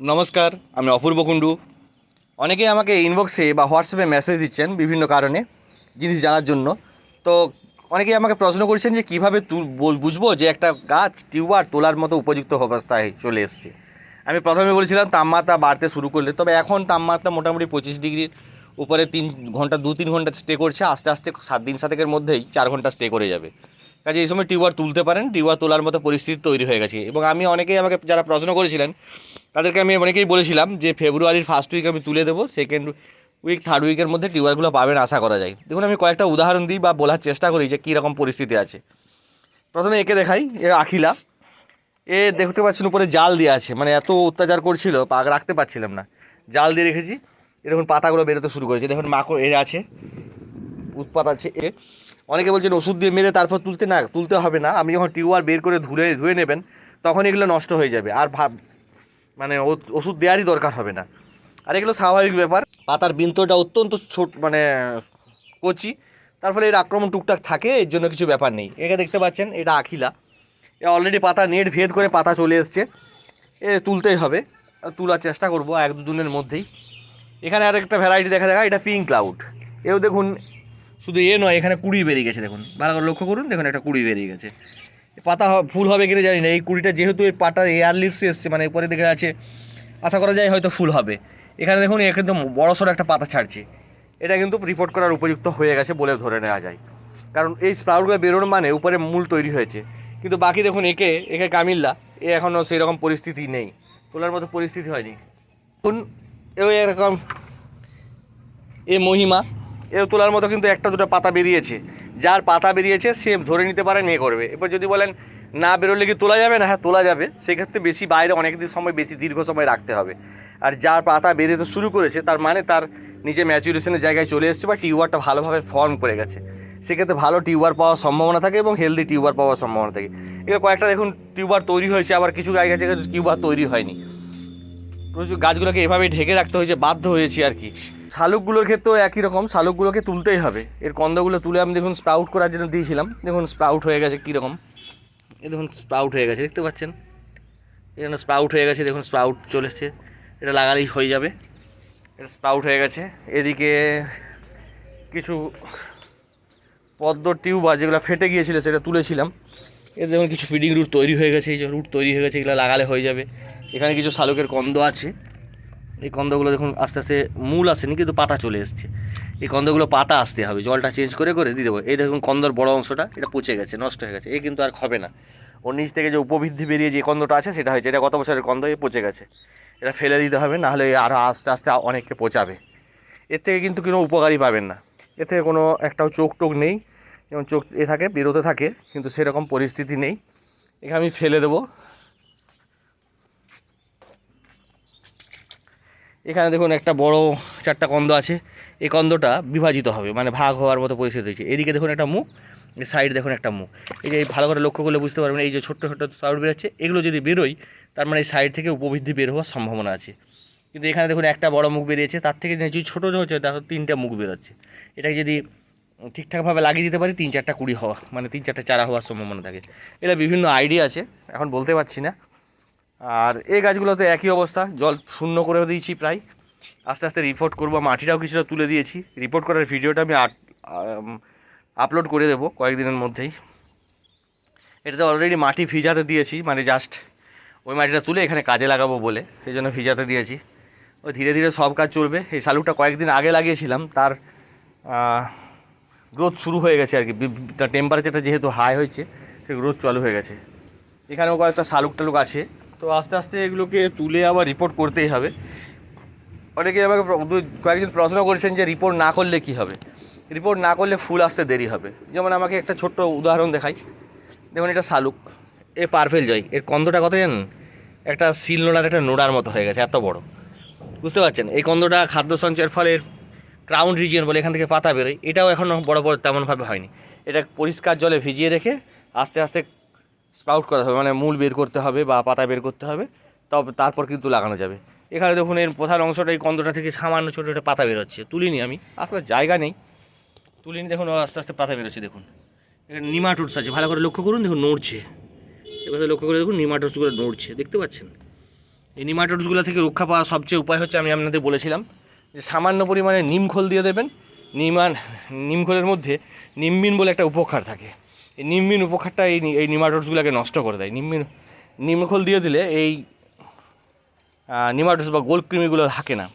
নমস্কার, আমি অপূর্ব কুণ্ডু। অনেকেই আমাকে ইনবক্সে বা হোয়াটসঅ্যাপে মেসেজ দিচ্ছেন বিভিন্ন কারণে, জিনিস জানার জন্য। তো অনেকেই আমাকে প্রশ্ন করছেন যে কীভাবে বুঝব যে একটা গাছ টিউবার তোলার মতো উপযুক্ত অবস্থায় চলে এসছে। আমি প্রথমে বলেছিলাম তাপমাত্রা বাড়তে শুরু করলে, তবে এখন তাপমাত্রা মোটামুটি পঁচিশ ডিগ্রির উপরে তিন ঘণ্টা দু তিন ঘণ্টা স্টে করছে। আস্তে আস্তে সাত দিন সাতেকের মধ্যেই চার ঘণ্টা স্টে করে যাবে। কাজে এই সময় টিউবার তুলতে পারেন, টিউবার তোলার মতো পরিস্থিতি তৈরি হয়ে গেছে। এবং আমি অনেকেই আমাকে যারা প্রশ্ন করেছিলেন, তাদেরকে আমি অনেকেই বলেছিলাম যে ফেব্রুয়ারির ফার্স্ট উইক আমি তুলে দেবো সেকেন্ড উইক থার্ড উইকের মধ্যে টিউবারগুলো পাবেন আশা করা যায়। দেখুন, আমি কয়েকটা উদাহরণ দিই বা বলার চেষ্টা করি যে কী রকম পরিস্থিতি আছে। প্রথমে একে দেখাই, এ আখিলা। এ দেখতে পাচ্ছেন উপরে জাল দিয়ে আছে মানে এত অত্যাচার করছিল পাক রাখতে পারছিলাম না। জাল দিয়ে রেখেছি। এ দেখুন, পাতাগুলো বেরোতে শুরু করেছে। দেখুন, মাকড় এর আছে। উৎপাত আছে। এ, অনেকে বলছেন ওষুধ দিয়ে মেরে তারপর তুলতে না, তুলতে হবে না। আপনি যখন টিউবার বের করে ধুয়ে ধুয়ে নেবেন, তখন এগুলো নষ্ট হয়ে যাবে। আর ভাব মানে ওষুধ দেওয়ারই দরকার হবে না। আর এগুলো স্বাভাবিক ব্যাপার। পাতার বিন্তটা অত্যন্ত ছোট মানে কচি। তার ফলে এর আক্রমণ টুকটাক থাকে, এর জন্য কিছু ব্যাপার নেই। একে দেখতে পাচ্ছেন, এটা আখিলা। এ অলরেডি পাতা নেট ভেদ করে পাতা চলে এসছে। এ তুলতেই হবে। তোলার চেষ্টা করব এক দুদিনের মধ্যেই। এখানে আর একটা ভ্যারাইটি দেখা দেখা, এটা পিঙ্ক ক্লাউড এও দেখুন শুধু এ নয়, এখানে কুড়ি বেরিয়ে গেছে, দেখুন। ভালো করে লক্ষ্য করুন, দেখুন একটা কুড়ি বেরিয়ে গেছে। পাতা ফুল হবে কিনা জানি না, এই কুড়িটা যেহেতু এই পাতার এয়ার লিপস এসছে মানে উপরে দেখে আছে, আশা করা যায় হয়তো ফুল হবে। এখানে দেখুন একদম বড় সড়ো একটা পাতা ছাড়ছে। এটা কিন্তু রিপোর্ট করার উপযুক্ত হয়ে গেছে বলে ধরে নেওয়া যায়। কারণ এই স্প্রাউটগুলো বেরোনো মানে উপরে মূল তৈরি হয়েছে। কিন্তু বাকি দেখুন, একে একে কামিল্লা এ এখনও সেই রকম পরিস্থিতি নেই। তোলার মতো পরিস্থিতি হয়নি। দেখুন এরকম এ মহিমা এও তোলার মতো কিন্তু একটা দুটো পাতা বেরিয়েছে। যার পাতা বেরিয়েছে, সে ধরে নিতে পারে, নিয়ে করবে। এবার যদি বলেন, না বেরোলে কি তোলা যাবে? না হ্যাঁ তোলা যাবে। সেক্ষেত্রে বেশি বাইরে অনেক দিন সময়, বেশি দীর্ঘ সময় রাখতে হবে। আর যার পাতা বেরোতে শুরু করেছে, তার মানে তার নিচে ম্যাচুরেশনের জায়গায় চলে এসেছে বা টিউবারটা ভালোভাবে ফর্ম করে গেছে। সেক্ষেত্রে ভালো টিউবার পাওয়ার সম্ভাবনা থাকে এবং হেলদি টিউবার পাওয়ার সম্ভাবনা থাকে। এবার কয়েকটা দেখুন, টিউবার তৈরি হয়েছে, আবার কিছু জায়গায় জায়গায় টিউবার তৈরি হয়নি। প্রচুর গাছগুলোকে এভাবে ঢেকে রাখতে হয়েছে, বাধ্য হয়েছি আর কি। শালুকগুলোর ক্ষেত্রেও একই রকম, শালুকগুলোকে তুলতেই হবে। এর কন্দগুলো তুলে আমি দেখুন স্প্রাউট করার জন্য দিয়েছিলাম। দেখুন স্প্রাউট হয়ে গেছে কীরকম। এ দেখুন স্প্রাউট হয়ে গেছে, দেখতে পাচ্ছেন? এখানে স্প্রাউট হয়ে গেছে, দেখুন স্প্রাউট চলেছে এটা লাগালেই হয়ে যাবে। এটা স্প্রাউট হয়ে গেছে। এদিকে কিছু পদ্ম টিউব বা যেগুলো ফেটে গিয়েছিল, সেটা তুলেছিলাম। এতে দেখুন কিছু ফিডিং রুট তৈরি হয়ে গেছে, এই যে রুট তৈরি হয়ে গেছে, এগুলো লাগালে হয়ে যাবে। এখানে কিছু শালুকের কন্দ আছে। এই কন্দগুলো দেখুন আস্তে আস্তে মূল আসেনি কিন্তু পাতা চলে এসছে। এই কন্দগুলো পাতা আসতে হবে, জলটা চেঞ্জ করে করে দিয়ে দেবো। এই দেখুন কন্দর বড় অংশটা, এটা পচে গেছে, নষ্ট হয়ে গেছে এই কিন্তু আর হবে না। ওর নিচ থেকে যে উপবৃদ্ধি বেরিয়ে যে কন্দটা আছে সেটা হয়েছে, এটা গত বছরের কন্দ? এ পচে গেছে। এটা ফেলে দিতে হবে, নাহলে আরও আস্তে আস্তে অনেককে পচাবে। এর থেকে কিন্তু কোনো উপকারই পাবেন না। এর থেকে কোনো একটাও চোখ টোক নেই, যেমন চোখ এ থাকে, বেরোতে থাকে, কিন্তু সেরকম পরিস্থিতি নেই। এখানে আমি ফেলে দেবো। এখানে দেখুন একটা বড় চারটা কন্দ আছে। এই কন্দটা বিভাজিত হবে মানে ভাগ হওয়ার মতো পরিস্থিতি হয়েছে। এদিকে দেখুন একটা মুখ সাইড দেখুন একটা মুখ। এই যে এই ভালো করে লক্ষ্য করলে বুঝতে পারবেন, এই যে ছোট্ট ছোট্ট সাউড বেরোচ্ছে, এগুলো যদি বেরোয়, তার মানে এই সাইড থেকে উপবৃদ্ধি বের হওয়ার সম্ভাবনা আছে। কিন্তু এখানে দেখুন একটা বড় মুখ বেরিয়েছে, তার থেকে যদি ছোটো হচ্ছে দেখো তিনটা মুখ বেরোচ্ছে। এটাকে যদি ঠিকঠাকভাবে লাগিয়ে দিতে পারি, তিন চারটা কুড়ি হওয়া মানে তিন চারটা চারা হওয়ার সম্ভাবনা থাকে। এটা বিভিন্ন আইডিয়া আছে, এখন বলতে পারছি না। আর এই গাছগুলোতে একই অবস্থা, জল শূন্য করে দিয়েছি প্রায়। আস্তে আস্তে রিপোর্ট করব, মাটিটাও কিছুটা তুলে দিয়েছি। রিপোর্ট করার ভিডিওটা আমি আপলোড করে দেবো কয়েকদিনের মধ্যেই। এটাতে অলরেডি মাটি ভিজাতে দিয়েছি মানে জাস্ট ওই মাটিটা তুলে এখানে কাজে লাগাবো বলে, সেই জন্য ভিজাতে দিয়েছি। ওই ধীরে ধীরে সব কাজ চলবে। এই শালুকটা কয়েকদিন আগে লাগিয়েছিলাম, তার গ্রোথ শুরু হয়ে গেছে আর কি। তার টেম্পারেচারটা যেহেতু হাই হয়েছে, সেই গ্রোথ চালু হয়ে গেছে। এখানেও কয়েকটা শালুক টালুক আছে। তো আস্তে আস্তে এগুলোকে তুলে আবার রিপোর্ট করতেই হবে। অনেকে আমাকে কয়েকজন প্রশ্ন করেছেন যে রিপোর্ট না করলে কি হবে? রিপোর্ট না করলে ফুল আসতে দেরি হবে। যেমন আমাকে একটা ছোট্ট উদাহরণ দেখাই। দেখুন, এটা শালুক। এ পারফেল জয়। এর কন্দটা কত জানেন? একটা সিল নোড়ার, একটা নোড়ার মতো হয়ে গেছে, এত বড়। বুঝতে পারছেন? এই কন্দটা খাদ্য সঞ্চয়ের ফলে ক্রাউন রিজিয়ন বলে এখান থেকে পাতা বেরোয়। এটাও এখনও বড় বড় তেমনভাবে হয়নি। এটা পরিষ্কার জলে ভিজিয়ে রেখে আস্তে আস্তে স্প্রাউট করা হবে মানে মূল বের করতে হবে বা পাতা বের করতে হবে তবে তারপর কিন্তু লাগানো যাবে। এখানে দেখুন, এর প্রধান অংশটা, এই কন্দটা থেকে সামান্য ছোটো ছোটো পাতা বেরোচ্ছে। তুলিনি আমি, আসলে জায়গা নেই। তুলিনি দেখুন আস্তে আস্তে পাতা বেরোচ্ছে, দেখুন। এখানে নিমাটুডস আছে, ভালো করে লক্ষ্য করুন, দেখুন, নড়ছে। এবার লক্ষ্য করে দেখুন নিমাটুডসগুলো নড়ছে, দেখতে পাচ্ছেন? এই নিমাটোডসগুলো থেকে রক্ষা পাওয়ার সবচেয়ে উপায় হচ্ছে, আমি আপনাদের বলেছিলাম যে সামান্য পরিমাণে নিম খোল দিয়ে দেবেন। নিমান নিম খোলের মধ্যে নিমবিন বলে একটা উপকার থাকে। এই নিমবিন উপকারটা এই এই নিমাটোডসগুলোকে নষ্ট করে দেয়। নিমবিন নিমখোল দিয়ে দিলে এই নিমাটোস বা গোল কৃমিগুলো থাকে না।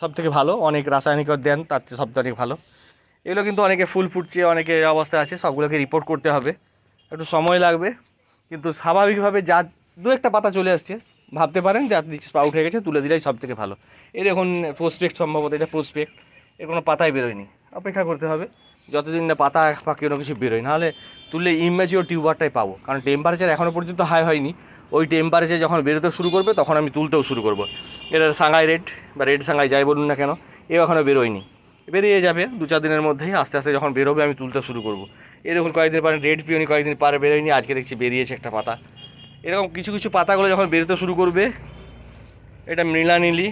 সব থেকে ভালো, অনেক রাসায়নিক দেন, তার চেয়ে সব থেকে ভালো। এগুলো কিন্তু অনেকে ফুল ফুটছে, অনেকে অবস্থা আছে, সবগুলোকে রিপোর্ট করতে হবে। একটু সময় লাগবে, কিন্তু স্বাভাবিকভাবে যা দু একটা পাতা চলে আসছে, ভাবতে পারেন যে আপনি স্প্রাউট হয়ে গেছে, তুলে দিলেই সব থেকে ভালো। এর এখন প্রসপেক্ট সম্ভবত, এটা প্রসপেক্ট এর কোনো পাতাই বেরোয়নি। অপেক্ষা করতে হবে। যতদিন না পাতা বা কোনো কিছু বেরোয়, নাহলে তুললে ইমেজিও টিউবারটাই পাবো। কারণ টেম্পারেচার এখনও পর্যন্ত হাই হয়নি। ওই টেম্পারেচার যখন বেরোতে শুরু করবে, তখন আমি তুলতেও শুরু করব। এটা সাঙ্গাই রেড বা রেড সাঙ্গাই যাই বলুন না কেন এ এখনও বেরোয়নি। বেরিয়ে যাবে দু চার দিনের মধ্যেই, আস্তে আস্তে যখন বেরোবে আমি তুলতে শুরু করব। এই দেখুন কয়েকদিন পরে রেড পিওনি কয়েকদিন পরে বেরোয়নি, আজকে দেখছি বেরিয়েছে একটা পাতা। এরকম কিছু কিছু পাতাগুলো যখন বেরোতে শুরু করবে, এটা মৃণানীলি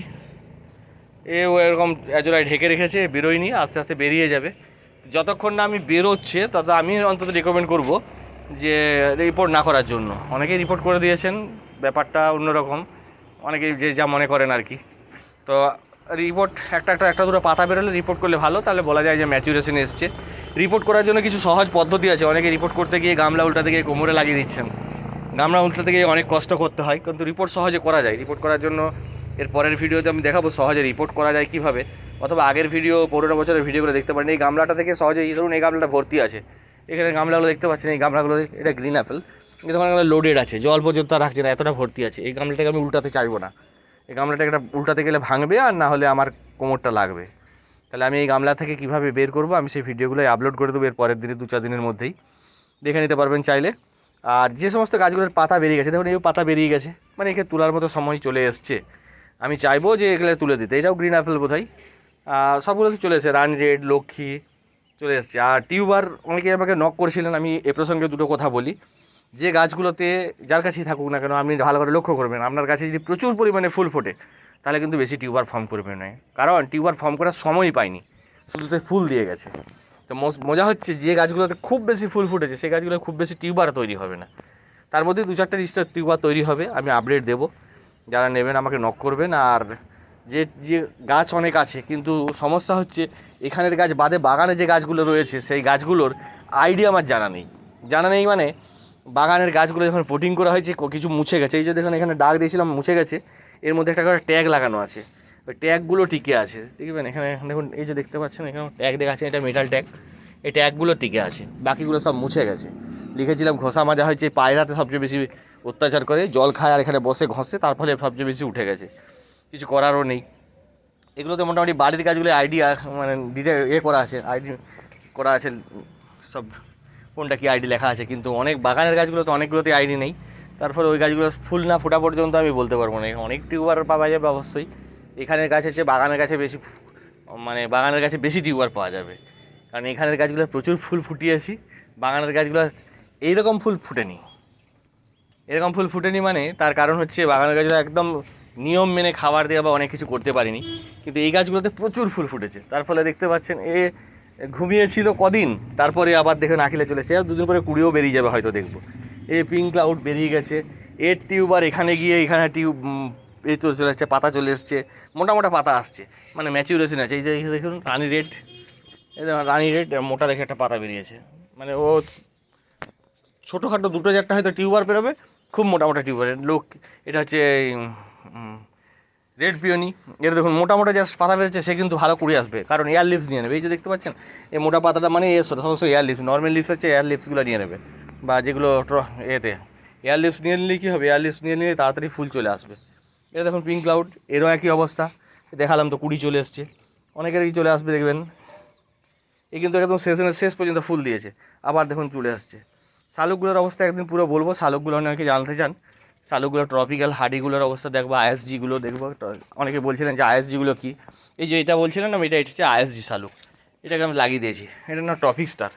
এও এরকম এজোড়ায় ঢেকে রেখেছে, বেরোয়নি, আস্তে আস্তে বেরিয়ে যাবে। যতক্ষণ না আমি বেরোচ্ছে, তত আমি অন্তত রেকমেন্ড করব যে রিপোর্ট না করার জন্য। অনেকেই রিপোর্ট করে দিয়েছেন, ব্যাপারটা অন্যরকম। অনেকেই যে যা মনে করেন আর কি। তো রিপোর্ট একটা একটা একটা, দুটো পাতা বেরোলে রিপোর্ট করলে ভালো, তাহলে বলা যায় যে ম্যাচুরেশন এসছে। রিপোর্ট করার জন্য কিছু সহজ পদ্ধতি আছে। অনেকে রিপোর্ট করতে গিয়ে গামলা উল্টাতে গিয়ে কোমরে লাগিয়ে দিচ্ছেন। গামলা উল্টাতে গিয়ে অনেক কষ্ট করতে হয়, কিন্তু রিপোর্ট সহজে করা যায়। রিপোর্ট করার জন্য এর পরের ভিডিওতে আমি দেখাবো সহজে রিপোর্ট করা যায় কীভাবে, অথবা আগের ভিডিও পনেরো বছরের ভিডিওগুলো দেখতে পারেন। এই গামলাটা থেকে সহজে, এই ধরুন এই গামলাটা ভর্তি আছে। এখানে গামলাগুলো দেখতে পাচ্ছেন, এই গামলাগুলো এটা গ্রিন অ্যাপেল কিন্তু লোডেড আছে, জল পর্যন্ত রাখছে না, এতটা ভর্তি আছে। এই গামলাটাকে আমি উল্টাতে চাইব না। এই গামলাটাকে একটা উল্টাতে গেলে ভাঙবে আর না হলে আমার কোমরটা লাগবে। তাহলে আমি এই গামলা থেকে কীভাবে বের করব, আমি সেই ভিডিওগুলোই আপলোড করে দেবো এর পরের দিনে দু চার দিনের মধ্যেই। দেখে নিতে পারবেন চাইলে। আর যে সমস্ত গাছগুলোর পাতা বেরিয়ে গেছে, দেখুন এই পাতা বেরিয়ে গেছে। মানে একে তোলার মতো সময় চলে এসছে। আমি চাইব যে এগুলো তুলে দিতে। এটাও গ্রিন অ্যাপেল হয় সবগুলোতে চলে এসেছে। রানি রেড লক্ষ্মী চলে এসছে। আর টিউবার অনেকে আমাকে নক করেছিলেন, আমি এ প্রসঙ্গে দুটো কথা বলি। যে গাছগুলোতে যার কাছেই থাকুক না কেন, আপনি ভালো করে লক্ষ্য করবেন। আপনার কাছে যদি প্রচুর পরিমাণে ফুল ফোটে, তাহলে কিন্তু বেশি টিউবার ফর্ম করবে না। কারণ টিউবার ফর্ম করার সময়ই পাইনি। শুধুতে ফুল দিয়ে গেছে। তো মজা হচ্ছে যে গাছগুলোতে খুব বেশি ফুল ফুটেছে সেই গাছগুলো খুব বেশি টিউবার তৈরি হবে না। তার মধ্যে দু চারটে রিস্টার টিউবার তৈরি হবে, আমি আপডেট দেবো। যারা নেবেন আমাকে নক করবেন আর যে যে গাছ অনেক আছে, কিন্তু সমস্যা হচ্ছে এখানের গাছ বাদে বাগানে যে গাছগুলো রয়েছে, সেই গাছগুলোর আইডিয়া আমার জানা নেই। জানা নেই মানে বাগানের গাছগুলো যখন পোটিং করা হয়েছে কিছু মুছে গেছে। এই যে দেখুন, এখানে ডাক দিয়েছিলাম, মুছে গেছে। এর মধ্যে একটা করে ট্যাগ লাগানো আছে। ওই ট্যাগগুলো টিকে আছে। দেখবেন, এখানে দেখুন, এই যে দেখতে পাচ্ছেন, এখানে ট্যাগ দেখা আছে, এটা মেটাল ট্যাগ এই ট্যাগগুলো টিকে আছে। বাকিগুলো সব মুছে গেছে। লিখেছিলাম, ঘোষা মাজা হয়েছে, পায়রাতে সবচেয়ে বেশি অত্যাচার করে, জল খায় আর এখানে বসে ঘষে, তার ফলে সবচেয়ে বেশি উঠে গেছে। কিছু করারও নেই। এগুলোতে মোটামুটি বাড়ির কাজগুলো আইডিয়া মানে দিতে ইয়ে করা আছে আইডি করা আছে, সব কোনটা কি আইডি লেখা আছে, কিন্তু অনেক বাগানের গাছগুলো তো অনেকগুলোতে আইডি নেই। তারপরে ওই গাছগুলো ফুল না ফোটা পর্যন্ত আমি বলতে পারব না। অনেক টিউবার পাওয়া যাবে অবশ্যই। এখানের গাছ হচ্ছে বাগানের কাছে বেশি মানে বাগানের কাছে বেশি টিউবার পাওয়া যাবে। কারণ এখানের গাছগুলো প্রচুর ফুল ফুটিয়েছি। বাগানের গাছগুলো এইরকম ফুল ফুটেনি। এরকম ফুল ফুটেনি মানে তার কারণ হচ্ছে বাগানের গাছগুলো একদম নিয়ম মেনে খাবার দেওয়া বা অনেক কিছু করতে পারিনি। কিন্তু এই গাছগুলোতে প্রচুর ফুল ফুটেছে। তার ফলে দেখতে পাচ্ছেন, এ ঘুমিয়েছিল কদিন, তারপরে আবার দেখে নাকিলে চলেছে। আর দুদিন পরে কুড়িও বেরিয়ে যাবে হয়তো দেখব। এ পিঙ্ক ক্লাউড বেরিয়ে গেছে। এর টিউবার এখানে গিয়ে, এখানে টিউব এই তো চলে আসছে, পাতা চলে এসছে। মোটা মোটা পাতা আসছে। মানে ম্যাচিউরেশন আছে। এই যে দেখুন, রানি রেড। এই দেখুন রানি রেড, মোটা দেখে একটা পাতা বেরিয়েছে। মানে ও ছোটোখাটো দুটো চারটা হয়তো টিউবার বেরোবে খুব মোটা মোটা টিউবার লোক, এটা হচ্ছে রেড পিওনি। এটা দেখুন মোটা মোটা যা পাতা বেরোচ্ছে, সে কিন্তু ভালো কুড়ি আসবে। কারণ এয়ার লিপস নিয়ে নেবে। এই যে দেখতে পাচ্ছেন, এই মোটা পাতাটা মানে এ সমস্ত এয়ার লিপস নর্মাল লিপস হচ্ছে এয়ার লিপসগুলো নিয়ে নেবে। বা যেগুলো এতে। এয়ার লিপস নিয়ে নিলে কী হবে? এয়ার লিপস নিয়ে নিলে তাড়াতাড়ি ফুল চলে আসবে। এটা দেখুন পিঙ্ক ক্লাউড এরও একই অবস্থা। দেখালাম তো কুড়ি চলে এসছে। অনেকেরই চলে আসবে, দেখবেন। এই কিন্তু একদম সেশনের শেষ পর্যন্ত ফুল দিয়েছে। আবার দেখুন চলে আসছে। শালুকগুলোর অবস্থা একদিন পুরো বলব, শালুকগুলো অনেকে জানতে চান। শালুকগুলো ট্রপিক্যাল হাডিগুলোর অবস্থা দেখব, আইএসজিগুলো দেখব। অনেকে বলছিলেন যে আইএসজিগুলো কী? এই যে এটা বলছিলেন না, এটা এটা হচ্ছে আইএসজি শালুক। এটাকে আমি লাগিয়ে দিয়েছি। এটা না ট্রফিক স্টার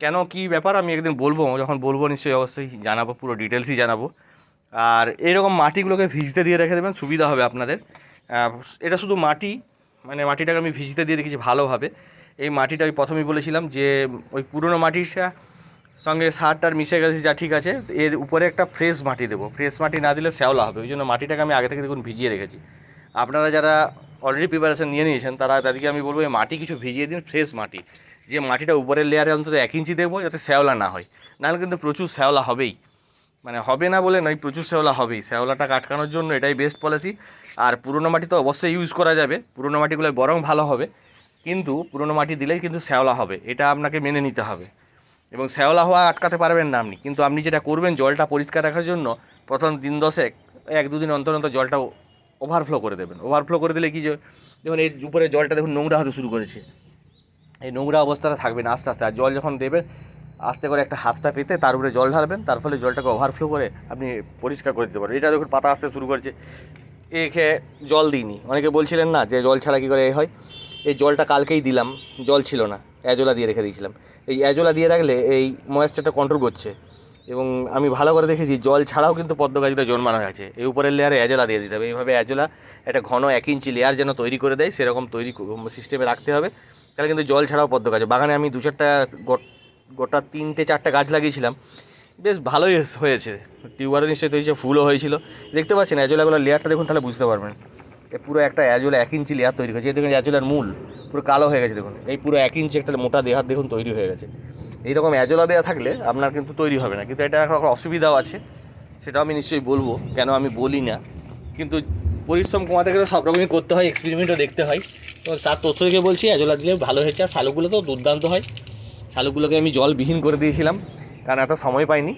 কেন, কী ব্যাপার? আমি একদিন বলব, যখন বলব নিশ্চয়ই অবশ্যই জানাব, পুরো ডিটেলসই জানাব। আর এরকম মাটিগুলোকে ভিজতে দিয়ে রেখে দেবেন, সুবিধা হবে আপনাদের। এটা শুধু মাটি মানে মাটিটাকে আমি ভিজতে দিয়ে রেখেছি ভালোভাবে। এই মাটিটা আমি প্রথমেই বলেছিলাম যে, ওই পুরনো মাটিটা সঙ্গে সারটার মিশে গেছে, যা ঠিক আছে, এর উপরে একটা ফ্রেশ মাটি দেবো। ফ্রেশ মাটি না দিলে শ্যাওলা হবে, ওই জন্য মাটিটাকে আমি আগে থেকে দেখুন ভিজিয়ে রেখেছি। আপনারা যারা অলরেডি প্রিপারেশন নিয়ে নিয়েছেন, তারা তাদেরকে আমি বলব এই মাটি কিছু ভিজিয়ে দিন ফ্রেশ মাটি। যে মাটিটা উপরের লেয়ারে অন্তত এক ইঞ্চি দেবো যাতে শ্যাওলা না হয়। নাহলে কিন্তু প্রচুর শ্যাওলা হবেই। মানে হবে না বলে নয়, প্রচুর শ্যাওলা হবেই। শ্যাওলাটা কাটকানোর জন্য এটাই বেস্ট পলিসি আর পুরনো মাটি তো অবশ্যই ইউজ করা যাবে। পুরনো মাটিগুলো বরং ভালো হবে। কিন্তু পুরনো মাটি দিলেই কিন্তু শ্যাওলা হবে। এটা আপনাকে মেনে নিতে হবে। এবং শ্যাওলা হওয়া আটকাতে পারবেন না আপনি। কিন্তু আপনি যেটা করবেন জলটা পরিষ্কার রাখার জন্য, প্রথম দিন দশেক, এক দুদিন অন্তর অন্তর জলটা ওভারফ্লো করে দেবেন। ওভারফ্লো করে দিলে কি যে, দেখুন এই উপরে জলটা দেখুন নোংরা হতে শুরু করেছে। এই নোংরা অবস্থাটা থাকবে না আস্তে আস্তে। আর জল যখন দেবেন, আস্তে করে একটা হাতটা পেতে তার উপরে জল ঢালবেন, তার ফলে জলটাকে ওভারফ্লো করে আপনি পরিষ্কার করে দিতে পারবেন। এটা দেখুন পাতা আসতে শুরু করেছে। এ খেয়ে জল দিইনি। অনেকে বলছিলেন না যে জল ছাড়া কী করে এ হয়? এই জলটা কালকেই দিলাম, জল ছিল না। অ্যাজোলা দিয়ে রেখে দিয়েছিলাম। এই অ্যাজোলা দিয়ে রাখলে এই ময়েশ্চারটা কন্ট্রোল করছে এবং আমি ভালো করে দেখেছি জল ছাড়াও কিন্তু পদ্ম গাছটা জন্মানো আছে এই উপরের লেয়ারে অ্যাজোলা দিয়ে দিতে হবে। এইভাবে অ্যাজোলা একটা ঘন এক ইঞ্চি লেয়ার যেন তৈরি করে দেয় সেরকম তৈরি সিস্টেমে রাখতে হবে। তাহলে কিন্তু জল ছাড়াও পদ্ম গাছ বাগানে আমি দু চারটা গোটা তিনটে চারটা গাছ লাগিয়েছিলাম। বেশ ভালোই হয়েছে- হয়েছে। টিউবারও নিশ্চয়ই তৈরি হয়েছে, ফুলও হয়েছিল। দেখতে পাচ্ছেন অ্যাজোলাগুলো লেয়ারটা দেখুন তাহলে বুঝতে পারবেন। পুরো একটা অ্যাজোলা এক ইঞ্চি লেয়ার তৈরি করেছে দেখুন অ্যাজোলার মূল। পুরো কালো হয়ে গেছে, দেখুন। এই পুরো এক ইঞ্চি একটা মোটা দেহার দেখুন তৈরি হয়ে গেছে। এইরকম অ্যাজোলা দেওয়া থাকলে আপনার কিন্তু তৈরি হবে না। কিন্তু এটা একটা অসুবিধাও আছে, সেটাও আমি নিশ্চয়ই বলব, কেন আমি বলি না। কিন্তু পরিশ্রম কমাতে গেলে সব রকমই করতে হয় এক্সপেরিমেন্টও দেখতে হয়। তো তার তথ্য থেকে বলছি, অ্যাজোলা দিলে ভালো হয়েছে। আর শালুকগুলো তো দুর্দান্ত হয়। শালুকগুলোকে আমি জলবিহীন করে দিয়েছিলাম, কারণ এত সময় পাইনি।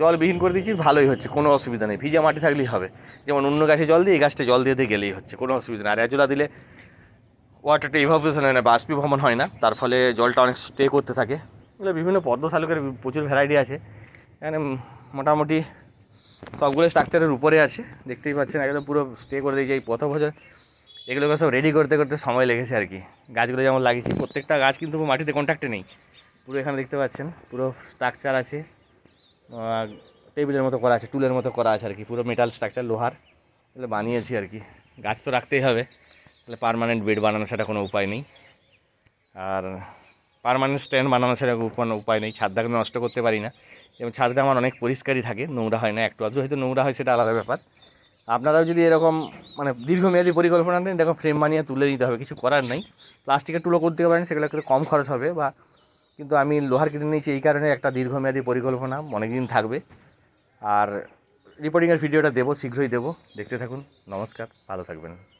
জলবিহীন করে দিয়েছি, ভালোই হচ্ছে, কোনো অসুবিধা নেই। ভিজা মাটি থাকলেই হবে। যেমন অন্য গাছে জল দিয়ে এই গাছটা জল দিয়ে দিয়ে গেলেই হচ্ছে, কোনো অসুবিধা নেই। আর অ্যাজোলা দিলে ওয়াটারটা ইভাপোরেশন হয় না বাষ্পীভবন হয় না। তার ফলে জলটা অনেক স্টে করতে থাকে। এগুলো বিভিন্ন পদ্ম শালুকের প্রচুর ভ্যারাইটি আছে। এখানে মোটামুটি সবগুলো স্ট্রাকচারের উপরে আছে। দেখতেই পাচ্ছেন, একদম পুরো স্টে করে দিয়েছে এই পথভোজন। এগুলোকে সব রেডি করতে করতে সময় লেগেছে আর কি। গাছগুলো যেমন লাগিয়েছি, প্রত্যেকটা গাছ কিন্তু মাটিতে কন্ট্যাক্টে নেই। পুরো এখানে দেখতে পাচ্ছেন, পুরো স্ট্রাকচার আছে। টেবিলের মতো করা আছে, টুলের মতো করা আছে আর কি। পুরো মেটাল স্ট্রাকচার লোহার। এগুলো বানিয়েছি আর কি। গাছ তো রাখতেই হবে। তাহলে পারমানেন্ট বেড বানানো সেটা কোনো উপায় নেই। আর পারমানেন্ট স্ট্যান্ড বানানো সেটা কোনো উপায় নেই। ছাদটাকে আমি নষ্ট করতে পারি না। এবং ছাদটা আমার অনেক পরিষ্কারই থাকে, নোংরা হয় না, একটু আধটু হয়তো নোংরা হয় সেটা আলাদা ব্যাপার। আপনারাও যদি এরকম মানে দীর্ঘমেয়াদী পরিকল্পনা নেন, এরকম ফ্রেম বানিয়ে তুলে নিতে হবে, কিছু করার নেই। প্লাস্টিকের টুলো করতে পারেন, সেগুলো একটু কম খরচ হবে বা কিন্তু আমি লোহার কিনে নিয়েছি এই কারণে একটা দীর্ঘমেয়াদী পরিকল্পনা অনেক দিন থাকবে। আর রিপোর্টিংয়ের ভিডিওটা দেবো, শীঘ্রই দেবো। দেখতে থাকুন, নমস্কার, ভালো থাকবেন।